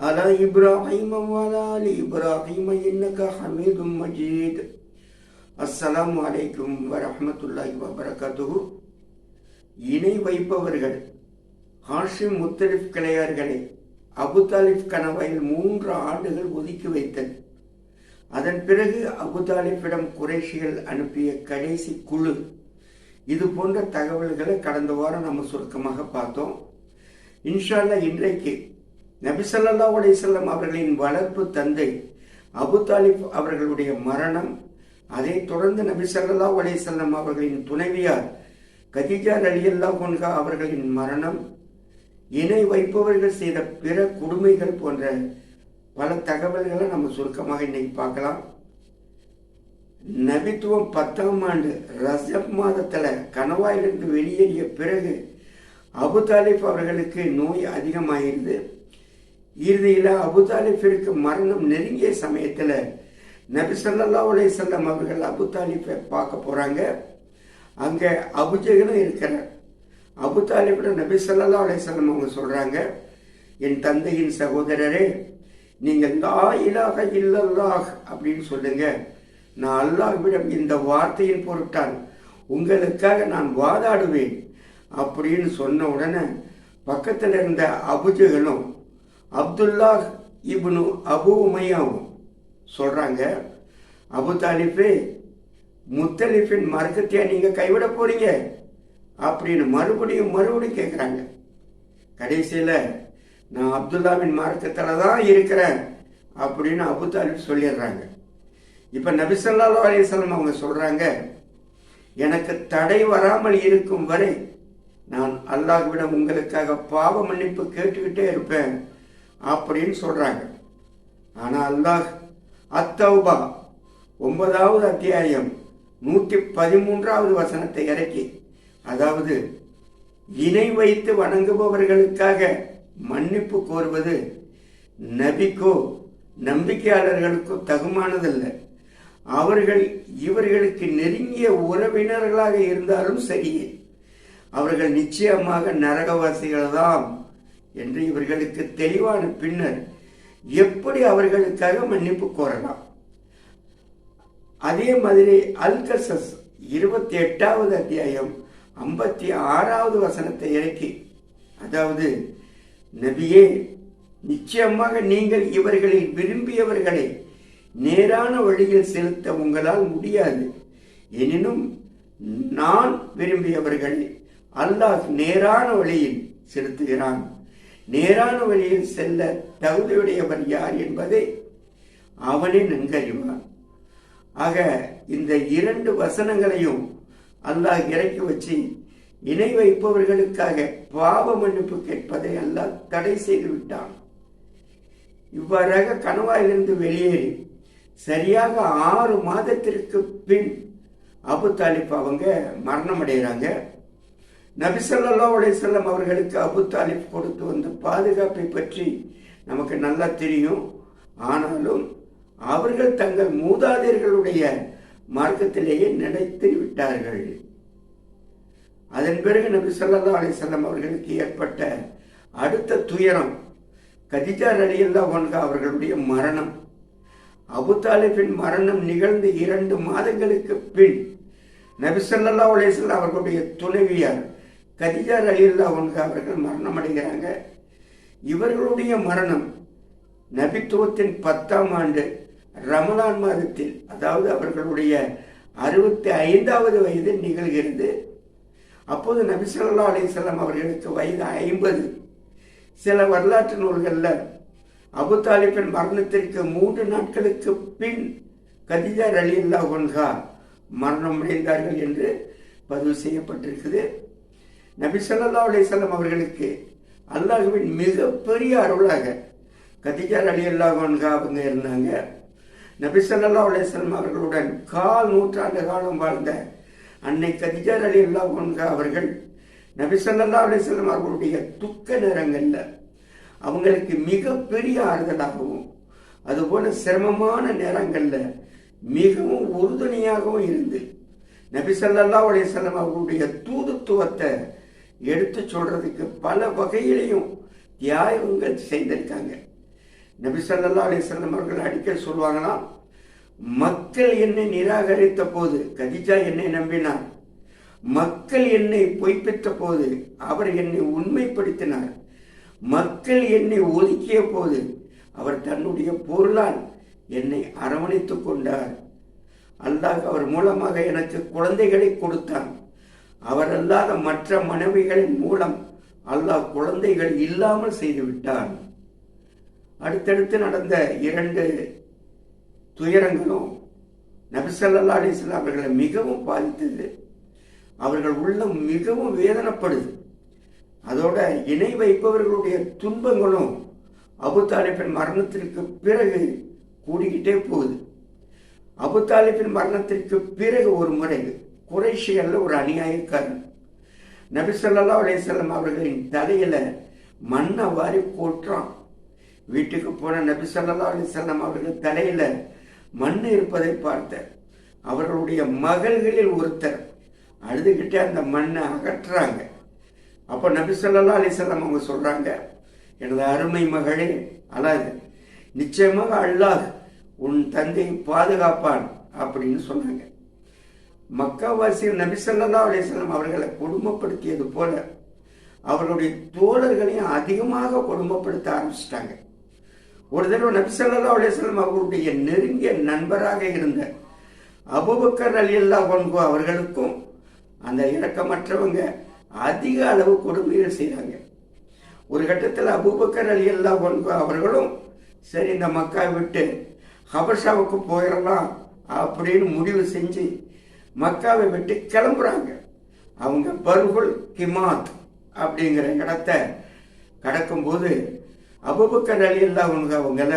على إبراهيم وعلى آل إبراهيم إنك حميد مجيد السلام عليكم ورحمة الله وبركاته இணை வைப்பவர்கள் ஹாஷிம் முத்தலிப் கிளையார்களை அபு தாலிப் கணவாயில் மூன்று ஆண்டுகள் ஒதுக்கி வைத்தது அதன் பிறகு அபு தாலிஃபிடம் குறைஷிகள் அனுப்பிய கடைசி குழு இது போன்ற தகவல்களை கடந்த வாரம் நம்ம சுருக்கமாக பார்த்தோம் இன்ஷால்லா இன்றைக்கு நபிசல்லா அலிசல்லம் அவர்களின் வளர்ப்பு தந்தை அபு தாலிப் அவர்களுடைய மரணம் அதைத் தொடர்ந்து நபிசல்லா அலிசல்லம் அவர்களின் துணைவியார் கதிஜா அலியல்லா கொன்கா அவர்களின் மரணம் இணை வைப்பவர்கள் செய்த பிற கொடுமைகள் போன்ற பல தகவல்களை நம்ம சுருக்கமாக இன்னைக்கு பார்க்கலாம். நபித்துவம் பத்தாம் ஆண்டு ரசப் மாதத்தில் கணவாயிலிருந்து வெளியேறிய பிறகு அபு தாலிப் அவர்களுக்கு நோய் அதிகமாகிருது. இறுதியில் அபுதாலிஃபிற்கு மரணம் நெருங்கிய சமயத்தில் நபி சொல்லல்லா செல்லம் அவர்கள் அபுதாலிஃபை பார்க்க போகிறாங்க அங்கே அபுஜகனும் இருக்கிறார். அபு தாலிஃபிடம் நபி சொல்லல்லா செல்லம் அவங்க சொல்கிறாங்க என் தந்தையின் சகோதரரே நீங்கள் லா இலாக இல்லல்லாஹ் அப்படின்னு சொல்லுங்க. நான் அல்லாஹ்விடம் இந்த வார்த்தையின் பொருட்டால் உங்களுக்காக நான் வாதாடுவேன் அப்படின்னு சொன்ன உடனே பக்கத்தில் இருந்த அபுஜகனும் அப்துல்லாஹ் இப்னு அபு உமையாவும் சொல்கிறாங்க அபு தாலிஃபே முத்தலிஃபின் மார்க்கத்தையா நீங்கள் கைவிட போறீங்க? அப்படின்னு மறுபடியும் மறுபடியும் கேட்குறாங்க கடைசியில் நான் அப்துல்லாவின் மார்க்கத்தில் தான் இருக்கிறேன் அப்படின்னு அபு தாலிப் சொல்லிடுறாங்க. இப்போ நபிசல்லா அலிஸ்லாம் அவங்க சொல்கிறாங்க எனக்கு தடை வராமல் இருக்கும் வரை நான் அல்லாஹ்விடம் உங்களுக்காக பாவ மன்னிப்பு கேட்டுக்கிட்டே இருப்பேன். அப்படின்னு சொல்கிறாங்க ஆனால் அல்லாஹ் அத்தௌபா ஒன்பதாவது அத்தியாயம் நூற்றி பதிமூன்றாவது வசனத்தை இறக்கி அதாவது இணை வைத்து வணங்குபவர்களுக்காக மன்னிப்பு கோருவது நபிக்கோ நம்பிக்கையாளர்களுக்கோ தகுமானதல்ல. அவர்கள் இவர்களுக்கு நெருங்கிய உறவினர்களாக இருந்தாலும் சரியே. அவர்கள் நிச்சயமாக நரகவாசிகள் தான் என்று இவர்களுக்கு தெளிவான பின்னர் எப்படி அவர்களுக்காக மன்னிப்பு கோரலாம்? அதே மாதிரி அல்கசஸ் இருபத்தி எட்டாவது அத்தியாயம் ஐம்பத்தி ஆறாவது வசனத்தை இறக்கி அதாவது நபியே நிச்சயமாக நீங்கள் இவர்களில் விரும்பியவர்களை நேரான வழியில் செலுத்த உங்களால் முடியாது. எனினும் நான் விரும்பியவர்களை அல்லாஹ் நேரான வழியில் செலுத்துகிறான். நேரான வழியில் செல்ல தகுதியுடையவன் யார் என்பதை அவனே நன்கறிவான். ஆக இந்த இரண்டு வசனங்களையும் அல்லாஹ் இறக்கி வச்சு இணை வைப்பவர்களுக்காக பாவ மன்னிப்பு கேட்பதை அல்லாஹ் தடை செய்து விட்டான். இவ்வாறாக கணவாயிலிருந்து வெளியேறி சரியாக ஆறு மாதத்திற்கு பின் அபு தாலிப் அவங்க மரணம் அடைகிறாங்க நபிசல்லா செல்லம் அவர்களுக்கு அபு தாலிப் கொடுத்து வந்த பாதுகாப்பை பற்றி நமக்கு நல்லா தெரியும். ஆனாலும் அவர்கள் தங்கள் மூதாதையர்களுடைய மார்க்கத்திலேயே நினைத்து விட்டார்கள். அதன் பிறகு நபி சொல்லா அலிசல்லாம் அவர்களுக்கு ஏற்பட்ட அடுத்த துயரம் கதிஜா அலியல்லா ஒன்கா அவர்களுடைய மரணம். அபு தாலிபின் மரணம் நிகழ்ந்து இரண்டு மாதங்களுக்கு பின் நபிசல்லா அலிஸ்லாம் அவர்களுடைய துணைவியார் கதிஜா ரலில்லா ஒன்கா அவர்கள் மரணம் அடைகிறாங்க இவர்களுடைய மரணம் நபித்துவத்தின் பத்தாம் ஆண்டு ரமலான் மாதத்தில் அதாவது அவர்களுடைய அறுபத்தி ஐந்தாவது வயதில் நிகழ்கிறது. அப்போது நபிசல்லா அலிசல்லாம் அவர்களுக்கு வயது ஐம்பது. சில வரலாற்று நூல்களில் அபு தாலிபின் மரணத்திற்கு மூன்று நாட்களுக்கு பின் கதிஜா அலி அல்லா ஒன்ஹா மரணம் அடைந்தார்கள் என்று பதிவு செய்யப்பட்டிருக்குது. நபி ஸல்லல்லாஹு அலைஹி அவர்களுக்கு அல்லாஹுவின் மிகப்பெரிய அருளாக கதிஜா அலி அல்லாஹ் அவங்க இருந்தாங்க. நபிசல்லா அலிஸ்லாம் அவர்களுடன் கால் நூற்றாண்டு காலம் வாழ்ந்த அன்னை கதிஜார் அலி அல்லா அவர்கள் நபிசல்லா அலிஸ்லாம் அவர்களுடைய துக்க நேரங்களில் அவங்களுக்கு மிகப்பெரிய ஆறுதலாகவும் அதுபோல சிரமமான நேரங்களில் மிகவும் உறுதுணையாகவும் இருந்து நபிசல்லா அலிஸ்லாம் அவர்களுடைய தூதுத்துவத்தை எடுத்து சொல்றதுக்கு பல வகையிலையும் தியாகங்கள் செய்திருக்காங்க. நபிசல்லா அலிஸ்லாம் அவர்கள் அடிக்கடி சொல்லுவாங்கன்னா மக்கள் என்னை நிராகரித்த போது கதிஜா என்னை நம்பினார் மக்கள் என்னை பொய்ப்பித்த போது அவர் என்னை உண்மைப்படுத்தினார் மக்கள் என்னை ஒதுக்கிய போது அவர் தன்னுடைய பொருளால் என்னை அரவணைத்துக் கொண்டார். அல்லாஹ் அவர் மூலமாக எனக்கு குழந்தைகளை கொடுத்தான். அவர் அல்லாத மற்ற மனைவிகளின் மூலம் அல்லாஹ் குழந்தைகள் இல்லாமல் செய்துவிட்டார் அடுத்தடுத்து நடந்த இரண்டு துயரங்களும் நபிசல்லா அலிஸ்லாம் அவர்களை மிகவும் பாதித்தது. அவர்கள் உள்ளம் மிகவும் வேதனைப்படுது. அதோட இணை வைப்பவர்களுடைய துன்பங்களும் அபு தாலிபின் மரணத்திற்கு பிறகு கூடிக்கிட்டே போகுது. அபு தாலிபின் மரணத்திற்கு பிறகு ஒரு முறை குறைஷியல்ல ஒரு அநியாயக்காரன். நபிசல்லா அலிசல்லாம் அவர்களின் தலையில மண்ணை வாரி போட்டுறான் வீட்டுக்கு போன நபிசல்லா அலிசல்லாம் அவர்கள் தலையில மண் இருப்பதை பார்த்த அவர்களுடைய மகள்களில் ஒருத்தர் அழுதுகிட்டே அந்த மண்ணை அகற்றுறாங்க. அப்போ நபிசல்லா அலிசல்லாம் அவங்க சொல்றாங்க எனது அருமை மகளே அழாது. நிச்சயமாக அல்லாது உன் தந்தையை பாதுகாப்பான் அப்படின்னு சொன்னாங்க. மக்காவாசியில் நபிசல்லா அலிஸ்லாம் அவர்களை கொடுமைப்படுத்தியது போல அவர்களுடைய தோழர்களையும் அதிகமாக கொடுமைப்படுத்த ஆரம்பிச்சிட்டாங்க. ஒரு தடவை நபிசல்லா அலிஸ்லாம் அவருடைய நெருங்கிய நண்பராக இருந்த அபுபக்கர் அலி அல்லா கொன்கோ அவர்களுக்கும் அந்த இறக்கமற்றவங்க அதிக அளவு கொடுமைகள் செய்கிறாங்க ஒரு கட்டத்தில் அபுபக்கர் அலி அல்லா கொன்கோ அவர்களும் சரி இந்த மக்கா விட்டு ஹபஷாவுக்கு போயிடலாம் அப்படின்னு முடிவு செஞ்சு மக்காவை விட்டு கிளம்புறாங்க. அவங்க பருகுல் கிமாத் அப்படிங்கிற இடத்த கடக்கும்போது அபுபக்கர் அலி அல்லா அவங்க அவங்கள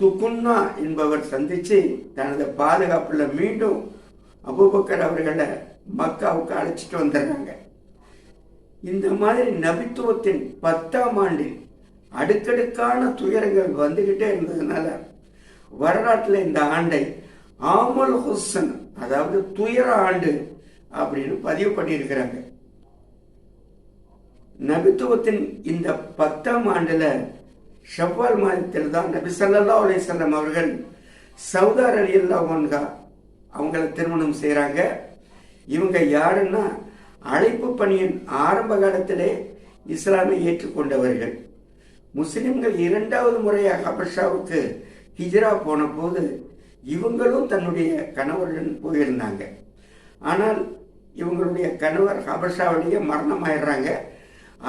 துக்குன்னா என்பவர் சந்திச்சு தனது பாதுகாப்புல மீண்டும் அபுபக்கர் அவர்களை மக்காவுக்கு அழைச்சிட்டு வந்துடுறாங்க. இந்த மாதிரி நபித்துவத்தின் பத்தாம் ஆண்டில் அடுக்கடுக்கான துயரங்கள் வந்துகிட்டே இருந்ததுனால வரலாற்றில் இந்த ஆண்டை ஆமல் ஹுசன் அதாவது துயர ஆண்டு அப்படின்னு பதிவு பண்ணியிருக்கிறாங்க. நபித்துவத்தின் இந்த பத்தாம் ஆண்டுல ஷவ்வால் மாதத்தில் தான் நபி சல்லா அலிசல்லம் அவர்கள் சவுதார் அலி அல்லா அவங்கள திருமணம் செய்கிறாங்க இவங்க யாருன்னா அழைப்பு பணியின் ஆரம்ப காலத்திலே இஸ்லாமை ஏற்றுக்கொண்டவர்கள். முஸ்லிம்கள் இரண்டாவது முறையாக ஹபஷாவுக்கு ஹிஜ்ரா போன போது இவங்களும் தன்னுடைய கணவருடன் போயிருந்தாங்க. ஆனால் இவங்களுடைய கணவர் ஹபர்ஷாவுடைய மரணம் ஆயிடுறாங்க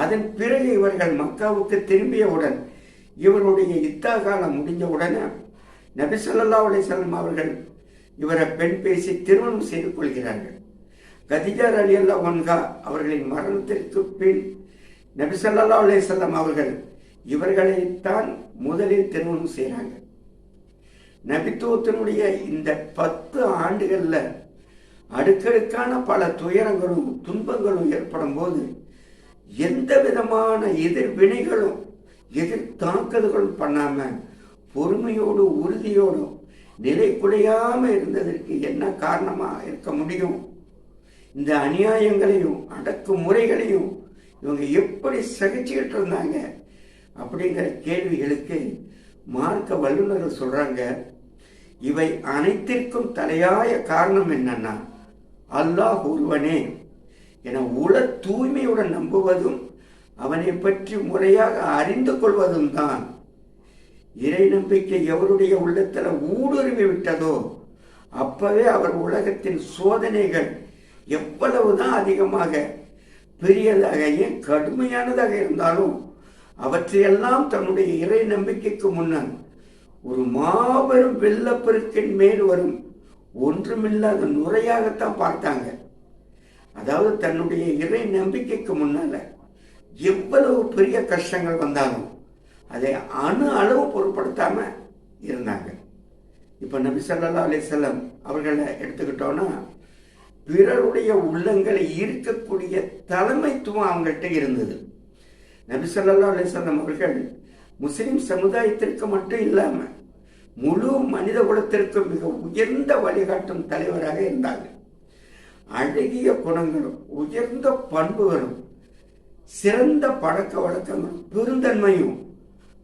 அதன் பிறகு இவர்கள் மக்காவுக்கு திரும்பியவுடன் இவருடைய யுத்தா காலம் முடிஞ்ச உடனே நபிசல்லா அலிசல்லம் அவர்கள் இவரை பெண் பேசி திருமணம் செய்து கொள்கிறார்கள். கதிஜார் அலி அல்லா ஒன்கா அவர்களின் மரணத்திற்கு பின் நபிசல்லா அலிசல்லாம் அவர்கள் இவர்களைத்தான் முதலில் திருமணம் செய்கிறாங்க. நபித்துவத்தினுடைய இந்த பத்து ஆண்டுகளில் அடுக்கடுக்கான பல துயரங்களும் துன்பங்களும் ஏற்படும் போது எந்த விதமான எதிர்வினைகளும் எதிர் தாக்குதல்களும் பண்ணாம பொறுமையோடு உறுதியோடும் நிலை குலையாம இருந்ததற்கு என்ன காரணமா இருக்க முடியும்? இந்த அநியாயங்களையும் அடக்குமுறைகளையும் இவங்க எப்படி சகிச்சுக்கிட்டு இருந்தாங்க? அப்படிங்கிற கேள்விகளுக்கு மார்க்க வல்லுநர்கள் சொல்றாங்க. இவை அனைத்திற்கும் தலையாய காரணம் என்னன்னா அல்லாஹ் ஒருவனே என உல தூய்மையுடன் நம்புவதும் அவனை பற்றி முறையாக அறிந்து கொள்வதும் தான். இறை நம்பிக்கை எவருடைய உள்ளத்தில் ஊடுருவி விட்டதோ அப்பவே அவர் உலகத்தின் சோதனைகள் எவ்வளவுதான் அதிகமாக பெரியதாக ஏன் கடுமையானதாக இருந்தாலும் அவற்றையெல்லாம் தன்னுடைய இறை நம்பிக்கைக்கு முன்னர் ஒரு மாபெரும் வெள்ளப்பெருக்கின் மேல் வரும். ஒன்றுமில்லாத நுரையாகத்தான் பார்த்தாங்க. அதாவது தன்னுடைய இறை நம்பிக்கைக்கு முன்னால எவ்வளவு பெரிய கஷ்டங்கள் வந்தாலும் அதை அணு அளவு பொருட்படுத்தாம இருந்தாங்க. இப்போ நபி சல்லா அலிசல்லம் அவர்களை எடுத்துக்கிட்டோன்னா பிறருடைய உள்ளங்களை ஈர்க்கக்கூடிய தலைமைத்துவம் அவங்கள்ட்ட இருந்தது. நபி ஸல்லல்லாஹு அலிசல்லம் அவர்கள் முஸ்லிம் சமுதாயத்திற்கு மட்டும் இல்லாமல் முழு மனித குலத்திற்கும் மிக உயர்ந்த வழிகாட்டும் தலைவராக இருந்தாங்க அழகிய குணங்களும் உயர்ந்த பண்புகளும் சிறந்த பழக்க வழக்கங்களும் பெருந்தன்மையும்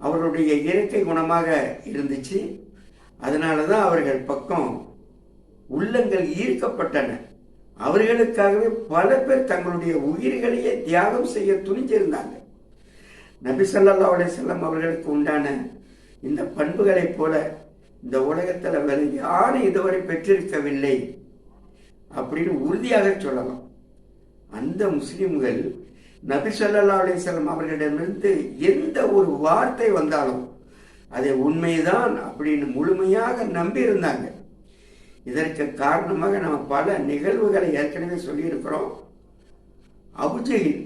அவருடைய இயற்கை குணமாக இருந்துச்சு. அதனால தான் அவர்கள் பக்கம் உள்ளங்கள் ஈர்க்கப்பட்டன. அவர்களுக்காகவே பல பேர் தங்களுடைய உயிர்களையே தியாகம் செய்ய துணிஞ்சிருந்தாங்க நபி ஸல்லல்லாஹு அலைஹி செல்லம் அவர்களுக்கு உண்டான இந்த பண்புகளைப் போல இந்த உலகத்தில் வேறு யாரும் இதுவரை பெற்றிருக்கவில்லை அப்படின்னு உறுதியாக சொல்லலாம். அந்த முஸ்லிம்கள் நபி சொல்லல்லா அலிசல்லாம் அவர்களிடமிருந்து எந்த ஒரு வார்த்தை வந்தாலும் அதை உண்மைதான் அப்படின்னு முழுமையாக நம்பி இருந்தாங்க இதற்கு காரணமாக நம்ம பல நிகழ்வுகளை ஏற்கனவே சொல்லியிருக்கிறோம். அபுஜெயில்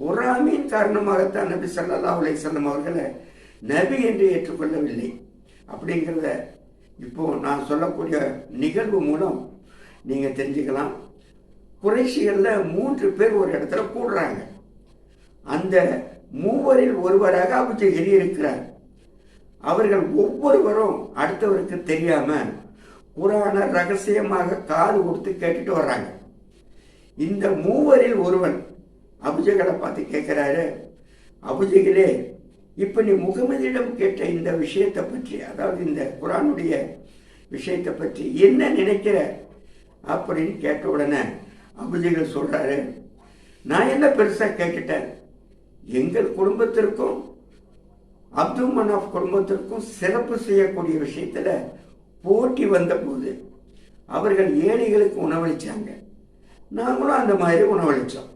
பொறாமையின் காரணமாகத்தான் நபி சல்லா அலிசல்லம் அவர்களை நபி என்று ஏற்றுக்கொள்ளவில்லை. அப்படிங்கிறத இப்போ நான் சொல்லக்கூடிய நிகழ்வு மூலம் நீங்கள் தெரிஞ்சுக்கலாம். குறைசிகளில் மூன்று பேர் ஒரு இடத்துல கூடுறாங்க. அந்த மூவரில் ஒருவராக அபுஜெயில் இருக்கிறார். அவர்கள் ஒவ்வொருவரும் அடுத்தவருக்கு தெரியாம குரான ரகசியமாக காது கொடுத்து கேட்டுட்டு வர்றாங்க. இந்த மூவரில் ஒருவன் அபிஜகளை பார்த்து கேட்கிறாரு. அபுஜகிலே இப்ப நீ முகமதியிடம் கேட்ட இந்த விஷயத்தை பற்றி அதாவது இந்த குரானுடைய விஷயத்தை பற்றி என்ன நினைக்கிற அப்படின்னு கேட்ட உடனே அபுஜிகள் சொல்றாரு நான் என்ன பெருசா கேட்டுட்டேன்? எங்கள் குடும்பத்திற்கும் அப்துல் மனாஃப் குடும்பத்திற்கும் சிறப்பு செய்யக்கூடிய விஷயத்துல போட்டி வந்தபோது அவர்கள் ஏழைகளுக்கு உணவளிச்சாங்க. நாங்களும் அந்த மாதிரி உணவளித்தோம்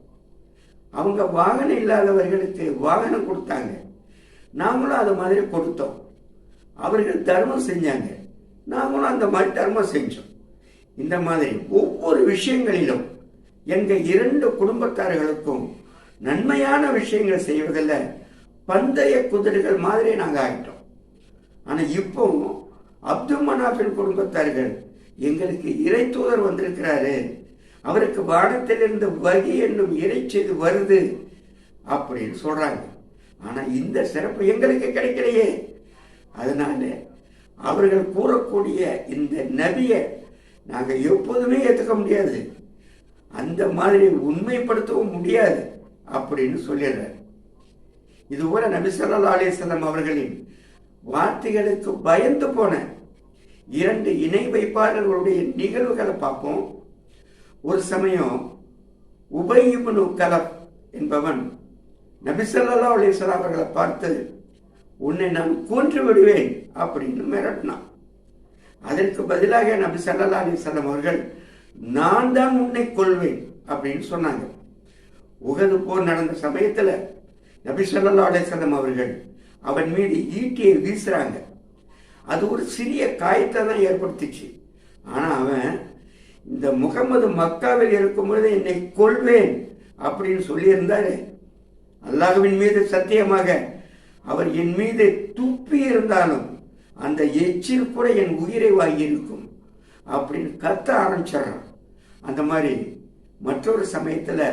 அவங்க வாகனம் இல்லாதவர்களுக்கு வாகனம் கொடுத்தாங்க. நாங்களும் அது மாதிரி கொடுத்தோம். அவர்கள் தர்மம் செஞ்சாங்க. நாங்களும் அந்த மாதிரி தர்மம் செஞ்சோம். இந்த மாதிரி ஒவ்வொரு விஷயங்களிலும் எங்கள் இரண்டு குடும்பத்தார்களுக்கும் நன்மையான விஷயங்கள் செய்வதில் பந்தய குதிரைகள் மாதிரி நாங்கள் ஆகிட்டோம் ஆனால் இப்போ அப்துல் மனாஃபின் குடும்பத்தார்கள் எங்களுக்கு இறை தூதர் வந்திருக்கிறாரு. அவருக்கு வானத்திலிருந்து வகி என்னும் இறைச்செய்து வருது அப்படின்னு சொல்றாங்க. ஆனா இந்த சிறப்பு எங்களுக்கு கிடைக்கலையே. அதனால அவர்கள் கூறக்கூடிய இந்த நபியை நாங்க எப்போதுமே ஏத்துக்க முடியாது. அந்த மாதிரி உண்மைப்படுத்தவும் முடியாது அப்படின்னு சொல்லிடுறாரு. இதுபோல நபி ஸல்லல்லாஹு அலிசல்லாம் அவர்களின் வார்த்தைகளுக்கு பயந்து போன இரண்டு இணை வைப்பாளர்களுடைய நிகழ்வுகளை பார்ப்போம். ஒரு சமயம் உபயிபனு கலப் என்பவன் நபிசல்லா ஸல்லல்லாஹு அவர்களை பார்த்து உன்னை நான் கூன்று விடுவேன் அப்படின்னு மிரட்டினான். அதற்கு பதிலாக நபி சல்லா அலைஹி அவர்கள் நான் தான் உன்னை கொள்வேன் அப்படின்னு சொன்னாங்க. உகது போர் நடந்த சமயத்தில் நபி சல்லா அலைஹி அவர்கள் அவன் மீது ஈட்டியை வீசுறாங்க. அது ஒரு சிறிய காயத்தை தான் ஏற்படுத்திச்சு. ஆனால் அவன் இந்த முகமது மக்காவில் இருக்கும் பொழுது என்னை கொள்வேன் அப்படின்னு சொல்லியிருந்தாரு. அல்லாஹுவின் மீது சத்தியமாக அவர் என் மீது துப்பி இருந்தாலும் அந்த எச்சில் கூட என் உயிரை வாங்கியிருக்கும் அப்படின்னு கத்த ஆரம்பிச்சிடுறான். அந்த மாதிரி மற்றொரு சமயத்தில்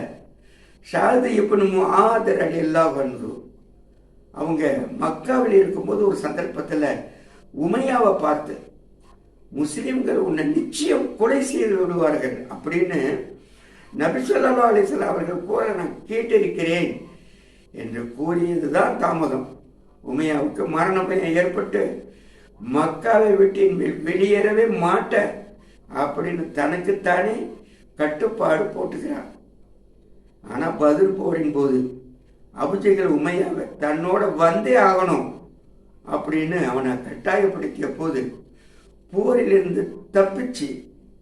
ஷாது எப்பனும் ஆதர் அடி எல்லா வன்று அவங்க மக்காவில் இருக்கும்போது ஒரு சந்தர்ப்பத்தில் உமையாவை பார்த்து முஸ்லீம்கள் உன்னை நிச்சயம் கொலை செய்து விடுவார்கள் அப்படின்னு நபிசல்லா ஸல்லல்லாஹு அவர்கள் கூற நான் கேட்டிருக்கிறேன் என்று கூறியதுதான் தாமதம். உமையாவுக்கு மரண பயம் ஏற்பட்டு மக்காவை விட்டு வெளியேறவே மாட்டேன் அப்படின்னு தனக்குத்தானே கட்டுப்பாடு போட்டுக்கிறான் ஆனால் பதில் போரின் போது அபிஜைகள் உமையாவை தன்னோட வந்தே ஆகணும் அப்படின்னு அவனை கட்டாயப்படுத்திய போது போரிலிருந்து தப்பிச்சு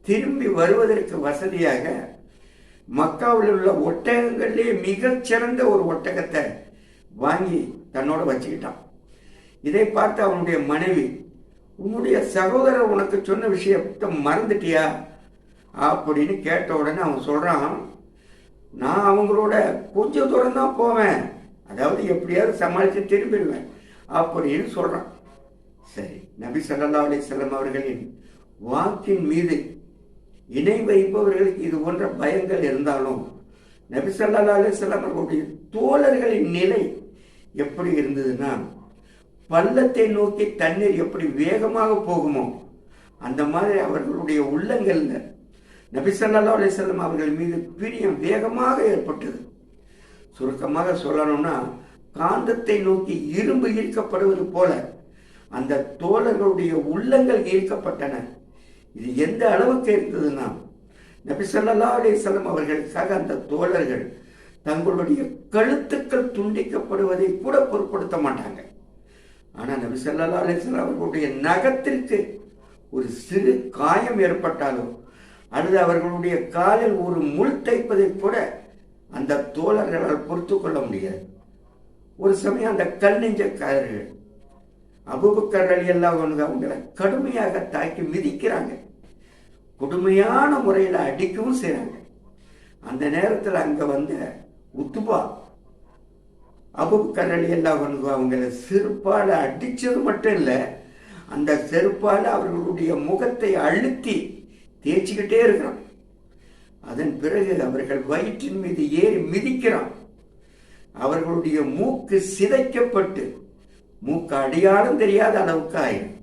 திரும்பி வருவதற்கு வசதியாக மக்காவில் உள்ள ஒட்டகங்களிலே மிகச்சிறந்த ஒரு ஒட்டகத்தை வாங்கி தன்னோட வச்சுக்கிட்டான். இதை பார்த்து அவனுடைய மனைவி உன்னுடைய சகோதரர் உனக்கு சொன்ன விஷயத்தை மறந்துட்டியா? அப்படின்னு கேட்ட உடனே அவன் சொல்கிறான் நான் அவங்களோட கொஞ்சம் தூரம் தான் போவேன். அதாவது எப்படியாவது சமாளித்து திரும்பிடுவேன். அப்படின்னு சொல்கிறான் சரி நபி சல்லா அலி வஸல்லம் அவர்களின் வாக்கின் மீது இணை வைப்பவர்களுக்கு இது போன்ற பயங்கள் இருந்தாலும் நபிசல்லாலே செல்லப்படக்கூடிய தோழர்களின் நிலை எப்படி இருந்ததுன்னா பள்ளத்தை நோக்கி தண்ணீர் எப்படி வேகமாக போகுமோ அந்த மாதிரி அவர்களுடைய உள்ளங்கள்ல நபிசல்லா அலிசல்லாம் அவர்கள் மீது பிரியம் வேகமாக ஏற்பட்டது. சுருக்கமாக சொல்லணும்னா காந்தத்தை நோக்கி இரும்பு ஈர்க்கப்படுவது போல அந்த தோழர்களுடைய உள்ளங்கள் ஈர்க்கப்பட்டன. இது எந்த அளவுக்கு இருந்ததுன்னா நபி ஸல்லல்லாஹு அலைஹி அவர்களுக்காக அந்த தோழர்கள் தங்களுடைய கழுத்துக்கள் துண்டிக்கப்படுவதை கூட பொருட்படுத்த மாட்டாங்க. ஆனால் நபி ஸல்லல்லாஹு அலைஹி அவர்களுடைய நகத்திற்கு ஒரு சிறு காயம் ஏற்பட்டாலோ அல்லது அவர்களுடைய காலில் ஒரு முள் தைப்பதை கூட அந்த தோழர்களால் பொறுத்து கொள்ள முடியாது. ஒரு சமயம் அந்த கல் நெஞ்சக்காரர்கள் அபுபக்கர் அலி எல்லாம் அவங்களை கடுமையாக தாக்கி மிதிக்கிறாங்க. கொடுமையான முறையில் அடிக்கவும் செய்கிறாங்க அந்த நேரத்தில் அங்கே வந்த உத்துபா அபு அலி எல்லாம் அவங்களை செருப்பால் அடித்தது மட்டும் இல்லை அந்த செருப்பால் அவர்களுடைய முகத்தை அழுத்தி தேய்ச்சிக்கிட்டே இருக்கிறான். அதன் பிறகு அவர்கள் வயிற்றின் மீது ஏறி மிதிக்கிறான். அவர்களுடைய மூக்கு சிதைக்கப்பட்டு மூக்கு அடையாளம் தெரியாத அளவுக்கு ஆயிடும்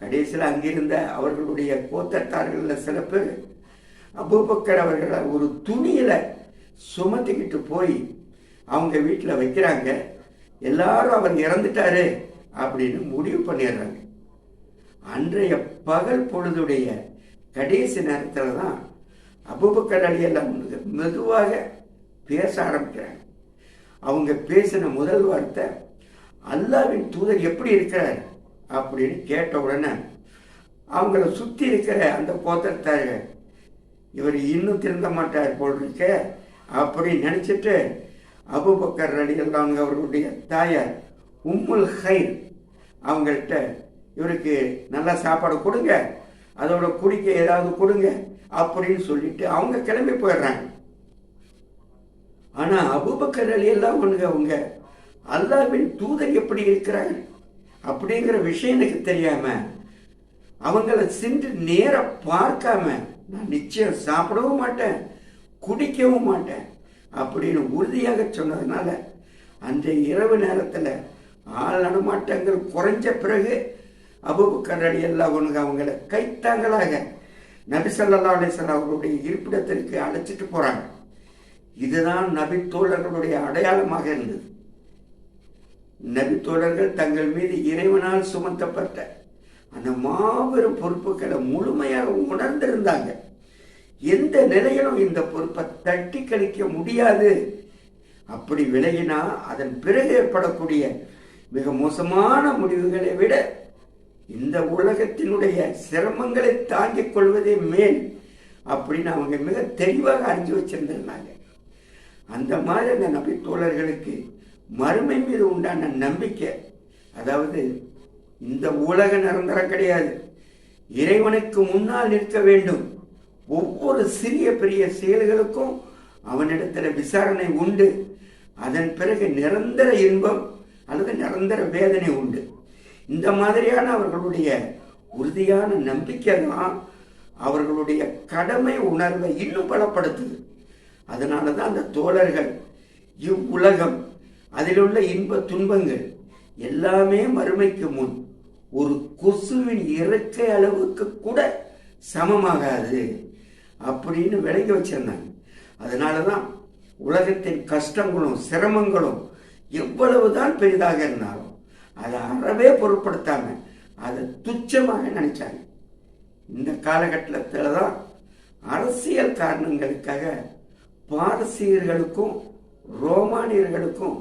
கடைசியில் அங்கிருந்த அவர்களுடைய கோத்தத்தார்களில் சில பேர் அபூபக்கர் அவர்களை ஒரு துணியில் சுமத்திக்கிட்டு போய் அவங்க வீட்டில் வைக்கிறாங்க. எல்லாரும் அவர் இறந்துட்டாரு அப்படின்னு முடிவு பண்ணிடுறாங்க. அன்றைய பகல் பொழுதுடைய கடைசி நேரத்தில் தான் அபுபக்கர் அலி மெதுவாக பேச ஆரம்பிக்கிறாங்க. அவங்க பேசின முதல் வார்த்தை அல்லாவின் தூதர் எப்படி இருக்கிறார்? அப்படின்னு கேட்ட உடனே அவங்கள சுற்றி இருக்கிற அந்த கோத்திரத்தார்கள் இவர் இன்னும் திருந்த மாட்டார் போல் இருக்க அப்படின்னு நினச்சிட்டு அபுபக்கர் அலி அவர்களுடைய தாயார் உம்முல் ஹைர் அவங்கள்ட்ட இவருக்கு நல்லா சாப்பாடு கொடுங்க அதோட குடிக்க ஏதாவது கொடுங்க அப்படின்னு சொல்லிட்டு அவங்க கிளம்பி போயிடுறாங்க. ஆனால் அபுபக்கர் அலி எல்லாம் ஒன்று அவங்க அல்லாவின் தூதர் எப்படி இருக்கிறாங்க அப்படிங்கிற விஷயம் எனக்கு தெரியாம அவங்கள சென்று நேர பார்க்காம நான் நிச்சயம் சாப்பிடவும் மாட்டேன் குடிக்கவும் மாட்டேன் அப்படின்னு உறுதியாக சொன்னதுனால அந்த இரவு நேரத்தில் ஆள் நடமாட்டங்கள் குறைஞ்ச பிறகு அபுபக்கர் அலி எல்லாம் ஒன்று அவங்கள கைத்தாங்களாக நபி அலிசன் அவர்களுடைய இருப்பிடத்திற்கு அழைச்சிட்டு போறாங்க. இதுதான் நபி தோழர்களுடைய அடையாளமாக இருந்தது. நபித்தோழர்கள் தங்கள் மீது இறைவனால் சுமத்தப்பட்ட அந்த மாபெரும் பொறுப்புகளை முழுமையாக உணர்ந்திருந்தாங்க. எந்த நிலையிலும் இந்த பொறுப்பை தட்டி கழிக்க முடியாது. அப்படி விலகினா அதன் பிறகு ஏற்படக்கூடிய மிக மோசமான முடிவுகளை விட இந்த உலகத்தினுடைய சிரமங்களை தாங்கிக் கொள்வதே மேல் அப்படின்னு அவங்க மிக தெளிவாக அறிஞ்சு வச்சிருந்திருந்தாங்க. அந்த மாதிரி அந்த நபி தோழர்களுக்கு மறுமை மீது உண்டான நம்பிக்கை அதாவது இந்த உலக நிரந்தரம் கிடையாது. இறைவனுக்கு முன்னால் நிற்க வேண்டும். ஒவ்வொரு சிறிய பெரிய செயல்களுக்கும் அவனிடத்தில் விசாரணை உண்டு. அதன் பிறகு நிரந்தர இன்பம் அல்லது நிரந்தர வேதனை உண்டு. இந்த மாதிரியான அவர்களுடைய உறுதியான நம்பிக்கை தான் அவர்களுடைய கடமை உணர்வை இன்னும் பலப்படுத்துது. அதனால தான் அந்த தோழர்கள் இவ்வுலகம் அதில் உள்ள இன்ப துன்பங்கள் எல்லாமே மறுமைக்கு முன். ஒரு கொசுவின் இறக்கை அளவுக்கு கூட சமமாகாது அப்படின்னு விளங்கி வச்சிருந்தாங்க. அதனால தான் உலகத்தின் கஷ்டங்களும் சிரமங்களும் எவ்வளவுதான் பெரிதாக இருந்தாலும் அதை அறவே பொருட்படுத்தாம அதை துச்சமாக நினைச்சாங்க. இந்த காலகட்டத்தில் தான் அரசியல் காரணங்களுக்காக பாரசீகர்களுக்கும் ரோமானியர்களுக்கும்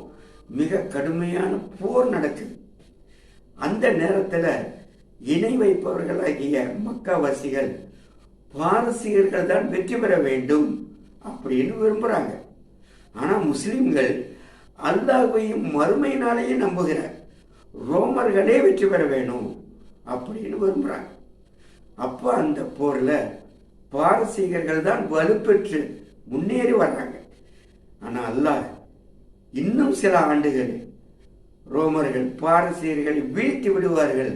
மிக கடுமையான போர் நடக்குது. அந்த நேரத்தில் இணை வைப்பவர்களாகிய மக்காவாசிகள் பாரசீகர்கள் தான் வெற்றி பெற வேண்டும் அப்படின்னு விரும்புகிறாங்க ஆனால் முஸ்லிம்கள் அல்லாஹையும் மறுமையினாலேயே நம்புகிறார். ரோமர்களே வெற்றி பெற வேணும் அப்படின்னு விரும்புகிறாங்க அப்போ அந்த போரில் பாரசீகர்கள் தான் வலுப்பெற்று முன்னேறி வர்றாங்க. ஆனால் அல்லாஹ் இன்னும் சில ஆண்டுகள் ரோமர்கள் பாரசீகர்களை வீழ்த்தி விடுவார்கள்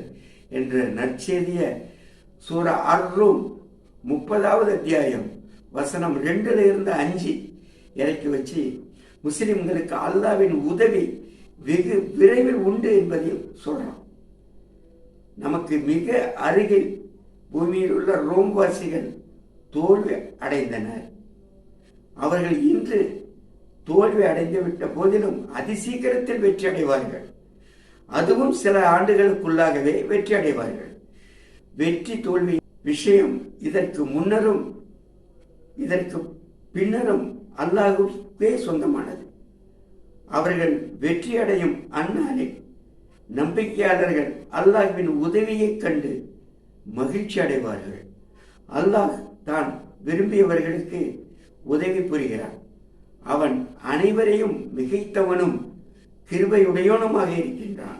என்ற நற்செய்திய சூர அர்ரூம் முப்பதாவது அத்தியாயம் வசனம் ரெண்டுல இருந்து அஞ்சு இறக்கி வச்சு முஸ்லிம்களுக்கு அல்லாவின் உதவி வெகு விரைவில் உண்டு என்பதையும் சொல்றான். நமக்கு மிக அருகில் பூமியில் உள்ள ரோம்வாசிகள் தோல்வி அடைந்தனர். அவர்கள் இன்று தோல்வி அடைந்துவிட்ட போதிலும் அதிசீக்கிரத்தில் வெற்றி அடைவார்கள் அதுவும் சில ஆண்டுகளுக்குள்ளாகவே வெற்றி அடைவார்கள் வெற்றி தோல்வி விஷயம் இதற்கு முன்னரும் இதற்கு பின்னரும் அல்லாஹுக்கே சொந்தமானது. அவர்கள் வெற்றி அடையும் அந்நாளில் நம்பிக்கையாளர்கள் அல்லாஹ்வின் உதவியைக் கண்டு மகிழ்ச்சி அடைவார்கள். அல்லாஹ் தான் விரும்பியவர்களுக்கு உதவி புரிகிறார் அவன் அனைவரையும் மிகைத்தவனும் கிருபையுடையவனுமாக இருக்கின்றான்.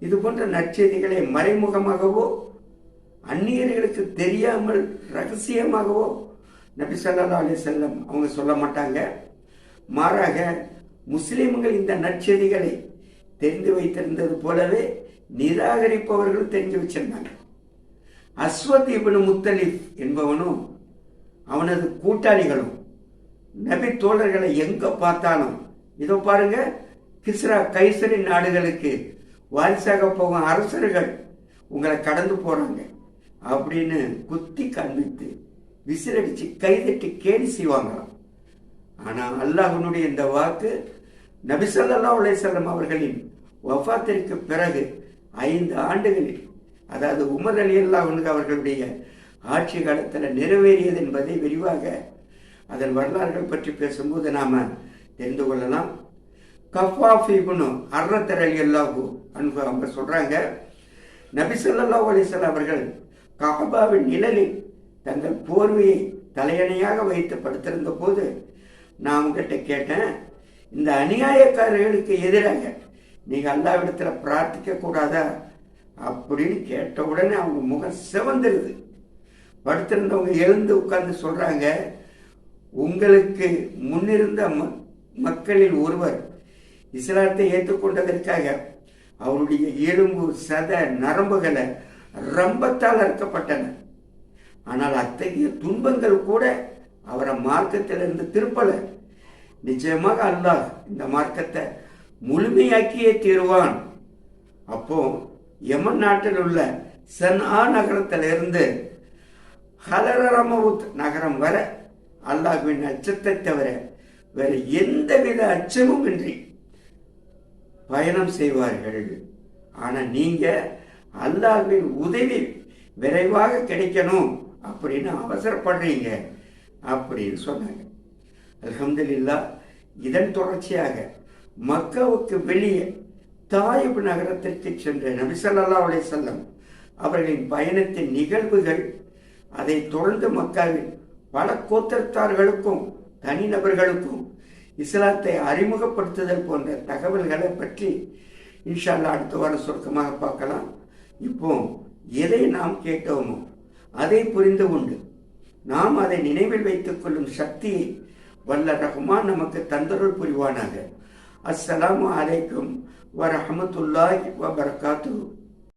இது போன்ற நற்செய்திகளை மறைமுகமாகவோ அந்நியர்களுக்கு தெரியாமல் ரகசியமாகவோ நபி சல்லா அலி செல்லம் அவங்க சொல்ல மாட்டாங்க. மாறாக முஸ்லிம்கள் இந்த நற்செய்திகளை தெரிந்து வைத்திருந்தது போலவே நிராகரிப்பவர்களும் தெரிஞ்சு வச்சிருந்தாங்க. அஸ்வத் இபின் முத்தலிஃப் என்பவனும் அவனது கூட்டாளிகளும் நபி தோழர்களை எங்க பார்த்தாலும் இதோ பாருங்க கிஸ்ரா கைசரி நாடுகளுக்கு வாரிசாக போகும் அரசர்கள் உங்களை கடந்து போறாங்க அப்படின்னு குத்தி காண்பித்து விசிறடிச்சு கைதட்டி கேலி செய்வாங்களாம். ஆனா அல்லாஹனுடைய இந்த வாக்கு நபிசல்லா உலேசல்லம் அவர்களின் வஃத்திற்கு பிறகு ஐந்து ஆண்டுகளில் அதாவது உமர் அலி அல்லாஹனுக்கு அவர்களுடைய ஆட்சி காலத்தில் நிறைவேறியது என்பதை விரிவாக அதன் வரலாறுகள் பற்றி பேசும்போது நாம் தெரிந்து கொள்ளலாம். கஃபாஃப் இப்னு அர்ரத்தர் அலி அல்லாஹு அன்பு அவங்க சொல்கிறாங்க நபிசல்லா அலிசல் அவர்கள் கஹபாவின் நிழலில் தங்கள் போர்வையை தலையணையாக வைத்து படுத்திருந்த போது நான் உங்ககிட்ட கேட்டேன் இந்த அநியாயக்காரர்களுக்கு எதிராக நீங்கள் அல்லாவிடத்தில் பிரார்த்திக்க கூடாதா அப்படின்னு கேட்ட உடனே அவங்க முகம் சிவந்துருது. படுத்திருந்தவங்க எழுந்து உட்கார்ந்து சொல்கிறாங்க உங்களுக்கு முன்னிருந்த மக்களில் ஒருவர் இஸ்லாத்தை ஏற்றுக்கொண்டதற்காக அவருடைய எலும்பு சத நரம்புகளை ரம்பத்தால் அறுக்கப்பட்டன ஆனால் அத்தகைய துன்பங்கள் கூட அவரை மார்க்கத்திலிருந்து திருப்பல. நிச்சயமாக அல்லாஹ் இந்த மார்க்கத்தை முழுமையாக்கியே தீருவான். அப்போ யமன் நாட்டில் உள்ள சன்ஆ நகரத்திலிருந்து ஹலரமவுத் நகரம் வரை அல்லாஹ்வின் அச்சத்தை தவிர வேற எந்தவித அச்சமும் இன்றி பயணம் செய்வார்கள். ஆனா நீங்க அல்லாஹ்வின் உதவி விரைவாக கிடைக்கணும் அப்படின்னு அவசரப்படுறீங்க அப்படின்னு சொன்னாங்க. அலமதுல்லா இதன் தொடர்ச்சியாக மக்காவுக்கு வெளியே தாயிபு நகரத்திற்கு சென்ற நபிசல்லா அலை செல்லம் அவர்களின் பயணத்தின் நிகழ்வுகள் அதை தொடர்ந்து மக்காவின் பல கோத்திரத்தார்களுக்கும் தனிநபர்களுக்கும் இஸ்லாத்தை அறிமுகப்படுத்துதல் போன்ற தகவல்களை பற்றி இன்ஷால்லா அடுத்த வாரம் சுருக்கமாக பார்க்கலாம். இப்போ எதை நாம் கேட்டோமோ அதை புரிந்து உண்டு நாம் அதை நினைவில் வைத்துக் கொள்ளும் சக்தியை வல்ல ரஹ்மான் நமக்கு தந்தருள் புரிவானாக. அஸ்ஸலாமு அலைக்கும் வரஹமத்துல்லாஹி வபரகாத்துஹு.